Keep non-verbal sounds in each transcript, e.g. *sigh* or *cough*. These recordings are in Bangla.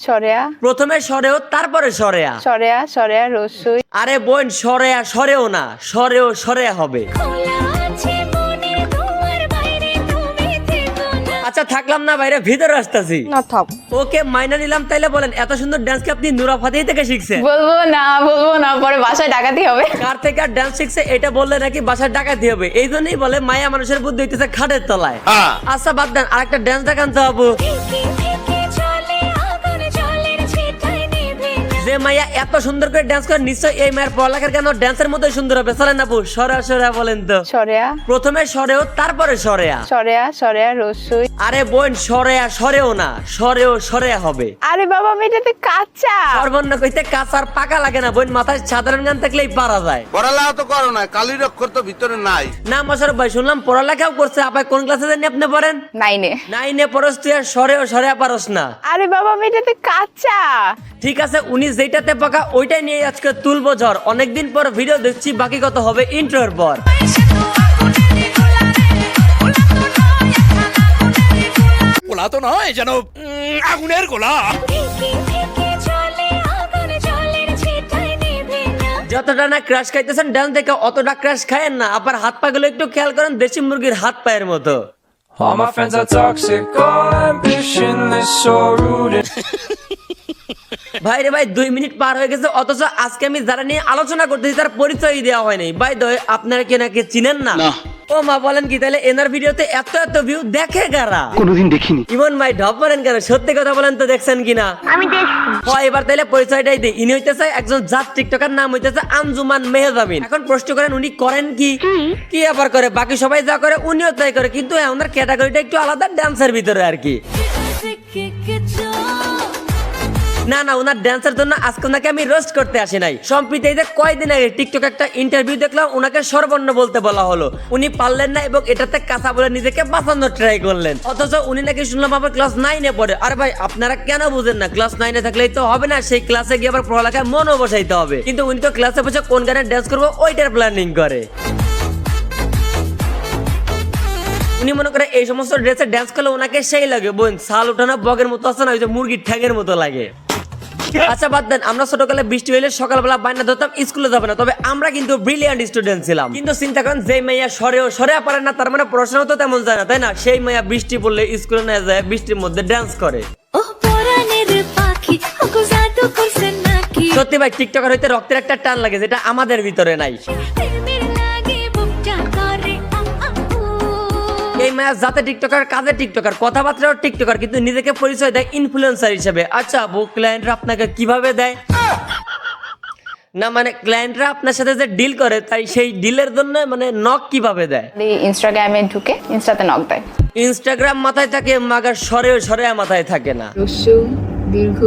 সরেয়া। প্রথমে সরেও তারপরে সরেয়া। সরেয়া সরেয়া রসুই। আরে বোন সরেয়া সরেও না সরেও সরেয়া হবে। আচ্ছা থাকলাম না বাইরে ভিতরে আসতেছি। না থাক। ওকে মাইনা নিলাম তাইলে বলেন এত সুন্দর ডান্স কি আপনি নুরা ফাতেহি থেকে শিখছেন? বলব না বলব না পরে বাসায় ডাকাতি হবে। কার থেকে আর ডান্স শিখছে এটা বললে নাকি বাসায় ডাকাতি হবে? এই জন্যই বলে মায়া মানুষের বুদ্ধি হইতেছে খাটের তলায়। আচ্ছা বাদ দেন আরেকটা ডান্স দেখান তো আপু। যে মাইয়া এত সুন্দর করে ডান্স করে নিশ্চয় এই মায়ের পড়ালেখার কেন ডান্সের মতোই সুন্দর হবে? চলেন আপু সরা সরা বলেন তো। সরেয়া। প্রথমে সরেও তারপরে সরেয়া। সরেয়া সরেয়া রসুই। আরে বোন সরেয়া সরেও না সরেও সরেয়া হবে। আরে বাবা আমি এটাতে কাঁচা। সর্বন্ন কইতে কাঁচার পাকা লাগে না বোন মাথায় সাধারণ গান থাকলেই পারা যায়। পড়ালেখা তো করো না কালির অক্ষর তো ভিতরে নাই। না মশার ভাই শুনলাম পড়ালেখাও করছে আপনি কোন ক্লাসে জানি আপনি পড়েন? নাইনে নাইনে পড়স তুই আর সরেও সরেয়া পারস না। আরে বাবা আমি এটাতে কাঁচা। ঠিক আছে উনি যেটাতে পাকা ওইটাই নিয়ে আজকে তুলবো ঝড়। অনেকদিন পর ভিডিও দেখছি বাকি কত হবে ইন্টার পর। গোলা তো নয় যেন আগুনের গোলা। যতটা না ক্রাশ খাইতেছেন ডান থেকে অতটা ক্রাশ খায়েন না। আবার হাত পা গুলো একটু খেয়াল করেন দেশি মুরগির হাত পায়ের মতো। All my friends are toxic, all ambitionless, so rude. *laughs* ভাই রে ভাই দুই মিনিট পার হয়ে গেছে অথচ আজকে আমি যারা নিয়ে আলোচনা করতেছি তার পরিচয় দেওয়া হয়নি ভাই দয় আপনারা কি নাকি চিনেন না। ও মা বলেন কি তাহলে এনার ভিডিওতে এত এত ভিউ দেখে কারা? কোনোদিন দেখিনি। ইমন ভাই ঢপ মারেন কেন? সত্যি কথা বলেন তো দেখছেন কিনা? আমি দেখছি। এবার তাহলে পরিচয়টাই দিই। ইনি হইতেছে একজন জাত টিকটকার নাম হইতেছে আঞ্জুমান মেহজাবিন এখন প্রশ্ন করেন উনি করেন কি? কি? আবার করে? বাকি সবাই যা করে উনিও তাই করে। কিন্তু ওনার ক্যাটাগরিটা একটু আলাদা ডান্সের ভিতরে আর কি। না না, ওনার ড্যান্সের জন্য আজকে ওনাকে আমি রোস্ট করতে আসি নাই। সম্প্রীতি, এই যে কয়দিন আগে টিকটক একটা ইন্টারভিউ দেখলাম, ওনাকে সর্বর্ণ বলতে বলা হলো। উনি পারলেন না এবং এটাতে কাঁচা বলে নিজেকে বাঁচানোর ট্রাই করলেন। অথচ উনি নাকি শুনলাম আবার ক্লাস নাইনে পড়ে। আর ভাই, আপনারা কেন বুঝেন না? ক্লাস নাইনে থাকলেই তো হবে না, সেই ক্লাসে গিয়ে আবার পড়ালেখায় মনও বসাইতে হবে। কিন্তু উনি তো ক্লাসে বসে কোন গানে ড্যান্স করব, ওইটার প্ল্যানিং করে। উনি মনে করে এই সমস্ত ড্রেসে ড্যান্স করলে ওনাকে সেই লাগে, বোন সাল উঠানো বগের মতো আছে না, ওই যে মুরগির ঠ্যাঙের মতো লাগে। আচ্ছা বাদ দেন আমরা ছোটকালে বৃষ্টি হইলে সকালবেলা বাইনা ধরতাম স্কুলে যাবে না। তবে আমরা কিন্তু ব্রিলিয়ান্ট স্টুডেন্ট ছিলাম। কিন্তু চিন্তা করেন যে মাইয়া সরেও সরে পারে না তার মানে পড়াশোনা তো তেমন যায় না তাই না? সেই মাইয়া বৃষ্টি পড়লে স্কুলে না যায় বৃষ্টির মধ্যে ডান্স করে। সত্যি ভাই টিকটকার হইতে রক্তের একটা টান লাগে যেটা আমাদের ভিতরে নাই। এই মায়া যাতে টিকটকার কাজে টিকটকার কথাবার্তাও টিকটকার কিন্তু নিজেকে পরিচয় দেয় ইনফ্লুয়েন্সার হিসেবে। আচ্ছা বউ ক্লায়েন্টরা আপনাকে কীভাবে দেয়? না মানে ক্লায়েন্টরা আপনার সাথে যে ডিল করে তাই সেই ডিলের জন্য মানে নক কীভাবে দেয়? ইনস্টাগ্রামে ঢুকে ইনস্টাতে নক দেয়। ইনস্টাগ্রাম মাথায় থাকে মাগার সরে সরে মাথায় থাকে না। দীর্ঘ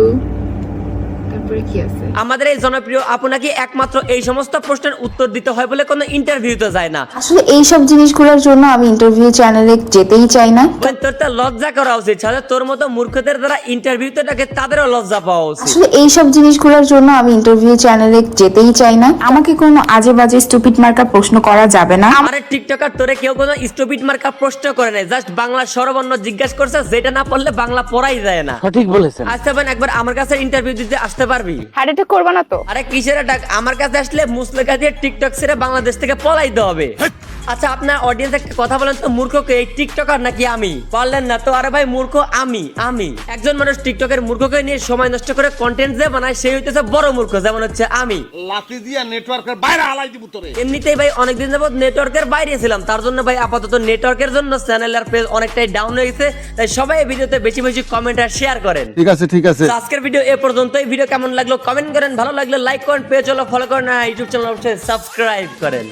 তারপরে কি আছে? আমাদের এই জনপ্রিয় আপনাকে একমাত্র এই সমস্ত প্রশ্নের উত্তর দিতে হয় বলে কোনো ইন্টারভিউতে যায় না। আসলে এই সব জিনিসগুলোর জন্য আমি ইন্টারভিউ চ্যানেলে যেতেই চাই না। তোর তো লজ্জা করা উচিত সাথে তোর মতো মূর্খদের দ্বারা ইন্টারভিউতে ডাকে তাদেরও লজ্জা পাওয়া উচিত। আসলে এই সব জিনিসগুলোর জন্য আমি ইন্টারভিউ চ্যানেলে যেতেই চাই না। আমাকে কোনো আজে বাজে স্টুপিড মার্কা প্রশ্ন করা যাবে না। আরে টিকটকার তোরে কেউ কোনো স্টুপিড মার্কা প্রশ্ন করে নাই জাস্ট বাংলা স্বরবর্ণ জিজ্ঞাসা করছে যেটা না পড়লে বাংলা পড়াই যায় না। সঠিক বলেছেন। আচ্ছা একবার আমার কাছে ইন্টারভিউ দিতে আসতে পারবি? হার্ট অ্যাটাক করবা না তো। আরে কিসের ডাক আমার কাছে আসলে মুসলে কাছে টিকটক ছেড়ে বাংলাদেশ থেকে পলাইতে হবে। আচ্ছা আপনার অডিয়েন্স একটা কথা বলেন তো মূর্খকে এই টিকটকার নাকি আমি? পারলেন না তো? আরে ভাই মূর্খ আমি আমি। একজন মানুষ টিকটকের মূর্খকে নিয়ে সময় নষ্ট করে কন্টেন্ট যে বানায় সেই হইতেছে বড় মূর্খ যেমন হচ্ছে আমি। লাঠি দিয়া নেটওয়ার্কের বাইরে হালাই দিব তোরে। এমনিতেই ভাই অনেকদিন যাবত নেটওয়ার্কের বাইরে ছিলাম তার জন্য ভাই আপাতত নেটওয়ার্কের জন্য চ্যানেল আর পেজ অনেকটাই ডাউন হয়ে গেছে তাই সবাই এই ভিডিওতে বেশি বেশি কমেন্ট আর শেয়ার করেন। ঠিক আছে ঠিক আছে। আজকের ভিডিও এ পর্যন্ত এই ভিডিও কেমন লাগল কমেন্ট করেন ভালো লাগলে লাইক করেন পেজ হলো ফলো করেন আর ইউটিউব চ্যানেল অবশ্যই সাবস্ক্রাইব করেন।